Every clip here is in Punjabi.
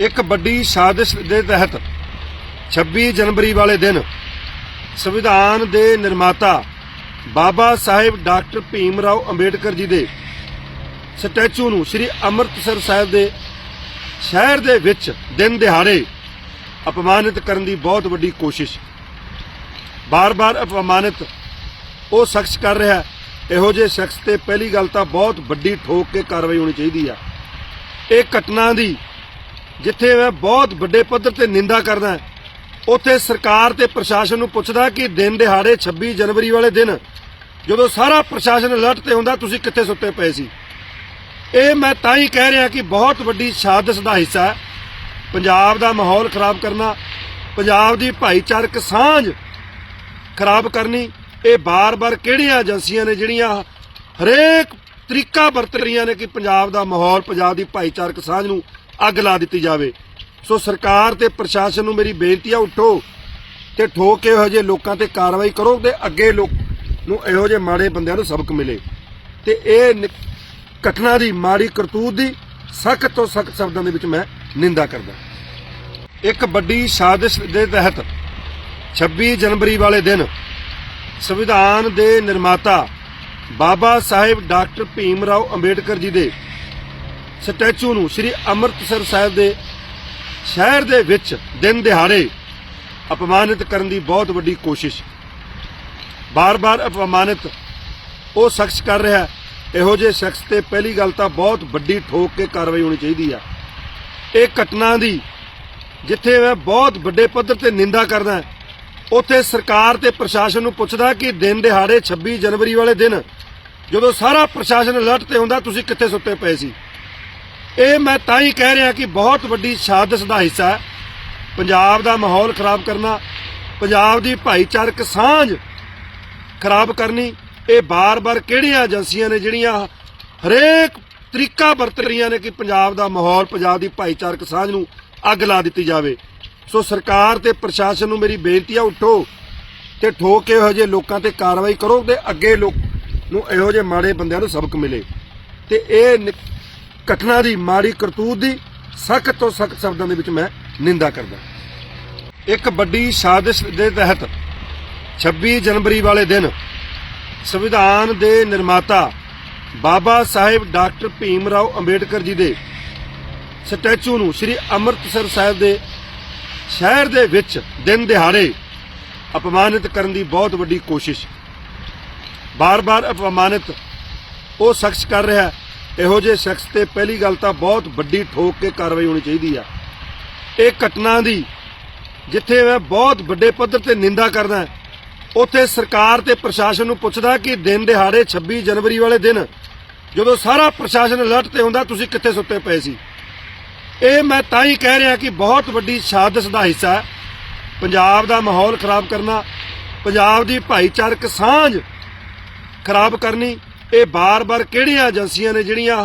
ਇੱਕ ਵੱਡੀ ਸਾਜ਼ਿਸ਼ ਦੇ ਤਹਿਤ 26 ਜਨਵਰੀ ਵਾਲੇ ਦਿਨ ਸੰਵਿਧਾਨ ਦੇ ਨਿਰਮਾਤਾ ਬਾਬਾ ਸਾਹਿਬ ਡਾਕਟਰ ਭੀਮ ਰਾਓ ਅੰਬੇਡਕਰ ਜੀ ਦੇ ਸਟੈਚੂ ਨੂੰ ਸ੍ਰੀ ਅੰਮ੍ਰਿਤਸਰ ਸਾਹਿਬ ਦੇ ਸ਼ਹਿਰ ਦੇ ਵਿੱਚ ਦਿਨ ਦਿਹਾੜੇ ਅਪਮਾਨਿਤ ਕਰਨ ਦੀ ਬਹੁਤ ਵੱਡੀ ਕੋਸ਼ਿਸ਼। ਬਾਰ-ਬਾਰ ਅਪਮਾਨਿਤ ਉਹ ਸ਼ਖਸ ਕਰ ਰਿਹਾ ਇਹੋ ਜਿਹੇ ਸ਼ਖਸ ਤੇ ਪਹਿਲੀ ਗੱਲ ਤਾਂ ਬਹੁਤ ਵੱਡੀ ਠੋਕ ਕੇ ਕਾਰਵਾਈ ਹੋਣੀ ਚਾਹੀਦੀ ਆ। ਇਹ ਘਟਨਾ ਦੀ ਜਿੱਥੇ ਮੈਂ ਬਹੁਤ ਵੱਡੇ ਪੱਧਰ ਤੇ ਨਿੰਦਾ ਕਰਦਾ ਉੱਥੇ ਸਰਕਾਰ ਤੇ ਪ੍ਰਸ਼ਾਸਨ ਨੂੰ ਪੁੱਛਦਾ ਕਿ ਦਿਨ ਦਿਹਾੜੇ 26 ਜਨਵਰੀ ਵਾਲੇ ਦਿਨ ਜਦੋਂ ਸਾਰਾ ਪ੍ਰਸ਼ਾਸਨ ਅਲਰਟ ਤੇ ਹੁੰਦਾ, ਤੁਸੀਂ ਕਿੱਥੇ ਸੁੱਤੇ ਪਏ ਸੀ? ਇਹ ਮੈਂ ਤਾਂ ਹੀ ਕਹਿ ਰਿਹਾ ਕਿ ਬਹੁਤ ਵੱਡੀ ਸਾਜ਼ਿਸ਼ ਦਾ ਹਿੱਸਾ ਹੈ। ਪੰਜਾਬ ਦਾ ਮਾਹੌਲ ਖਰਾਬ ਕਰਨਾ, ਪੰਜਾਬ ਦੀ ਭਾਈਚਾਰਕ ਸਾਂਝ ਖਰਾਬ ਕਰਨੀ, ਇਹ ਬਾਰ-ਬਾਰ ਕਿਹੜੀਆਂ ਏਜੰਸੀਆਂ ਨੇ ਜਿਹੜੀਆਂ ਹਰੇਕ ਤਰੀਕਾ ਵਰਤ ਰਹੀਆਂ ਨੇ ਕਿ ਪੰਜਾਬ ਦਾ ਮਾਹੌਲ, ਪੰਜਾਬ ਦੀ ਭਾਈਚਾਰਕ ਸਾਂਝ ਨੂੰ ਅੱਗ ਲਾ ਦਿੱਤੀ ਜਾਵੇ। ਸੋ ਸਰਕਾਰ ਤੇ ਪ੍ਰਸ਼ਾਸਨ ਨੂੰ ਮੇਰੀ ਬੇਨਤੀ ਆ, ਉੱਠੋ ਤੇ ਠੋਕ ਕੇ ਇਹੋ ਜਿਹੇ ਲੋਕਾਂ ਤੇ ਕਾਰਵਾਈ ਕਰੋ ਤੇ ਅੱਗੇ ਲੋਕ ਨੂੰ ਇਹੋ ਜਿਹੇ ਮਾੜੇ ਬੰਦਿਆਂ ਨੂੰ ਸਬਕ ਮਿਲੇ। ਤੇ ਇਹ ਘਟਨਾ ਦੀ ਮਾੜੀ ਕਰਤੂਤ ਦੀ ਸਖਤ ਤੋਂ ਸਖਤ ਸ਼ਬਦਾਂ ਦੇ ਵਿੱਚ ਮੈਂ ਨਿੰਦਾ ਕਰਦਾ। ਇੱਕ ਵੱਡੀ ਸਾਜ਼ਿਸ਼ ਦੇ ਤਹਿਤ 26 ਜਨਵਰੀ ਵਾਲੇ ਦਿਨ ਸੰਵਿਧਾਨ ਦੇ ਨਿਰਮਾਤਾ ਬਾਬਾ ਸਾਹਿਬ ਡਾਕਟਰ ਭੀਮ ਰਾਓ ਅੰਬੇਡਕਰ ਜੀ ਦੇ ਸਟੈਚੂ ਨੂੰ ਸ੍ਰੀ ਅੰਮ੍ਰਿਤਸਰ ਸਾਹਿਬ ਦੇ ਸ਼ਹਿਰ ਦੇ ਵਿੱਚ ਦਿਨ ਦਿਹਾੜੇ ਅਪਮਾਨਿਤ ਕਰਨ ਦੀ ਬਹੁਤ ਵੱਡੀ ਕੋਸ਼ਿਸ਼। ਬਾਰ-ਬਾਰ ਅਪਮਾਨਿਤ ਉਹ ਸ਼ਖਸ ਕਰ ਰਿਹਾ ਇਹੋ ਜਿਹੇ ਸ਼ਖਸ ਤੇ ਪਹਿਲੀ ਗੱਲ ਤਾਂ ਬਹੁਤ ਵੱਡੀ ਠੋਕ ਕੇ ਕਾਰਵਾਈ ਹੋਣੀ ਚਾਹੀਦੀ ਆ। ਇਹ ਘਟਨਾ ਦੀ ਜਿੱਥੇ ਮੈਂ ਬਹੁਤ ਵੱਡੇ ਪੱਧਰ ਤੇ ਨਿੰਦਾ ਕਰਦਾ ਉੱਥੇ ਸਰਕਾਰ ਤੇ ਪ੍ਰਸ਼ਾਸਨ ਨੂੰ ਪੁੱਛਦਾ ਕਿ ਦਿਨ ਦਿਹਾੜੇ 26 ਜਨਵਰੀ ਵਾਲੇ ਦਿਨ ਜਦੋਂ ਸਾਰਾ ਪ੍ਰਸ਼ਾਸਨ ਅਲਰਟ ਤੇ ਹੁੰਦਾ, ਤੁਸੀਂ ਕਿੱਥੇ ਸੁੱਤੇ ਪਏ ਸੀ? ਇਹ ਮੈਂ ਤਾਂ ਹੀ ਕਹਿ ਰਿਹਾ ਕਿ ਬਹੁਤ ਵੱਡੀ ਸਾਜ਼ਿਸ਼ ਦਾ ਹਿੱਸਾ ਹੈ। ਪੰਜਾਬ ਦਾ ਮਾਹੌਲ ਖਰਾਬ ਕਰਨਾ, ਪੰਜਾਬ ਦੀ ਭਾਈਚਾਰਕ ਸਾਂਝ ਖਰਾਬ ਕਰਨੀ, ਇਹ ਬਾਰ-ਬਾਰ ਕਿਹੜੀਆਂ ਏਜੰਸੀਆਂ ਨੇ ਜਿਹੜੀਆਂ ਹਰੇਕ ਤਰੀਕਾ ਵਰਤ ਰਹੀਆਂ ਨੇ ਕਿ ਪੰਜਾਬ ਦਾ ਮਾਹੌਲ, ਪੰਜਾਬ ਦੀ ਭਾਈਚਾਰਕ ਸਾਂਝ ਨੂੰ ਅੱਗ ਲਾ ਦਿੱਤੀ ਜਾਵੇ। ਸੋ ਸਰਕਾਰ ਤੇ ਪ੍ਰਸ਼ਾਸਨ ਨੂੰ ਮੇਰੀ ਬੇਨਤੀ ਆ, ਉੱਠੋ ਤੇ ਠੋਕ ਕੇ ਇਹੋ ਜਿਹੇ ਲੋਕਾਂ ਤੇ ਕਾਰਵਾਈ ਕਰੋ ਤੇ ਅੱਗੇ ਲੋਕ ਨੂੰ ਇਹੋ ਜਿਹੇ ਮਾੜੇ ਬੰਦਿਆਂ ਨੂੰ ਸਬਕ ਮਿਲੇ। ਤੇ ਇਹ ਨਿ- ਘਟਨਾ ਦੀ ਮਾੜੀ ਕਰਤੂਤ ਦੀ ਸਖਤ ਤੋਂ ਸਖਤ ਸ਼ਬਦਾਂ ਦੇ ਵਿੱਚ ਮੈਂ ਨਿੰਦਾ ਕਰਦਾ ਇੱਕ ਵੱਡੀ ਸਾਜ਼ਿਸ਼ ਦੇ ਤਹਿਤ 26 ਜਨਵਰੀ ਵਾਲੇ ਦਿਨ ਸੰਵਿਧਾਨ ਦੇ ਨਿਰਮਾਤਾ ਬਾਬਾ ਸਾਹਿਬ ਡਾਕਟਰ ਭੀਮ ਰਾਓ ਅੰਬੇਡਕਰ ਜੀ ਦੇ ਸਟੈਚੂ ਨੂੰ ਸ੍ਰੀ ਅੰਮ੍ਰਿਤਸਰ ਸਾਹਿਬ ਦੇ ਸ਼ਹਿਰ ਦੇ ਵਿੱਚ ਦਿਨ ਦਿਹਾੜੇ ਅਪਮਾਨਿਤ ਕਰਨ ਦੀ ਬਹੁਤ ਵੱਡੀ ਕੋਸ਼ਿਸ਼। ਬਾਰ-ਬਾਰ ਅਪਮਾਨਿਤ ਉਹ ਸ਼ਖਸ ਕਰ ਰਿਹਾ ਇਹੋ ਜਿਹੇ ਸ਼ਖਸ ਤੇ ਪਹਿਲੀ ਗੱਲ ਤਾਂ ਬਹੁਤ ਵੱਡੀ ਠੋਕ ਕੇ ਕਾਰਵਾਈ ਹੋਣੀ ਚਾਹੀਦੀ ਆ। ਇਹ ਘਟਨਾ ਦੀ ਜਿੱਥੇ ਮੈਂ ਬਹੁਤ ਵੱਡੇ ਪੱਧਰ ਤੇ ਨਿੰਦਾ ਕਰਦਾ, ਉੱਥੇ ਸਰਕਾਰ ਤੇ ਪ੍ਰਸ਼ਾਸਨ ਨੂੰ ਪੁੱਛਦਾ ਕਿ ਦਿਨ ਦਿਹਾੜੇ 26 ਜਨਵਰੀ ਵਾਲੇ ਦਿਨ ਜਦੋਂ ਸਾਰਾ ਪ੍ਰਸ਼ਾਸਨ ਅਲਰਟ ਤੇ ਹੁੰਦਾ, ਤੁਸੀਂ ਕਿੱਥੇ ਸੁੱਤੇ ਪਏ ਸੀ? ਇਹ ਮੈਂ ਤਾਂ ਹੀ ਕਹਿ ਰਿਹਾ ਕਿ ਬਹੁਤ ਵੱਡੀ ਸਾਜ਼ਿਸ਼ ਦਾ ਹਿੱਸਾ ਹੈ। ਪੰਜਾਬ ਦਾ ਮਾਹੌਲ ਖਰਾਬ ਕਰਨਾ, ਪੰਜਾਬ ਦੀ ਭਾਈਚਾਰਕ ਸਾਂਝ ਖਰਾਬ ਕਰਨੀ ਇਹ ਬਾਰ-ਬਾਰ ਕਿਹੜੀਆਂ ਏਜੰਸੀਆਂ ਨੇ ਜਿਹੜੀਆਂ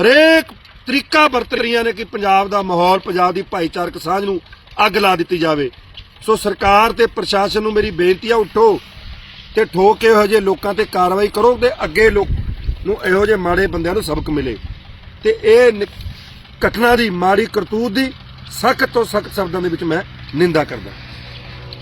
ਹਰੇਕ ਤਰੀਕਾ ਵਰਤ ਰਹੀਆਂ ਨੇ ਕਿ ਪੰਜਾਬ ਦਾ ਮਾਹੌਲ, ਪੰਜਾਬ ਦੀ ਭਾਈਚਾਰਕ ਸਾਂਝ ਨੂੰ ਅੱਗ ਲਾ ਦਿੱਤੀ ਜਾਵੇ। ਸੋ ਸਰਕਾਰ ਤੇ ਪ੍ਰਸ਼ਾਸਨ ਨੂੰ ਮੇਰੀ ਬੇਨਤੀ ਆ, ਉੱਠੋ ਤੇ ਠੋਕ ਇਹੋ ਜਿਹੇ ਲੋਕਾਂ ਤੇ ਕਾਰਵਾਈ ਕਰੋ ਤੇ ਅੱਗੇ ਲੋਕ ਨੂੰ ਇਹੋ ਜਿਹੇ ਮਾੜੇ ਬੰਦਿਆਂ ਨੂੰ ਸਬਕ ਮਿਲੇ। ਤੇ ਇਹ ਘਟਨਾ ਦੀ ਮਾੜੀ ਕਰਤੂਤ ਦੀ ਸਖਤ ਤੋਂ ਸਖਤ ਸ਼ਬਦਾਂ ਦੇ ਵਿੱਚ ਮੈਂ ਨਿੰਦਾ ਕਰਦਾ।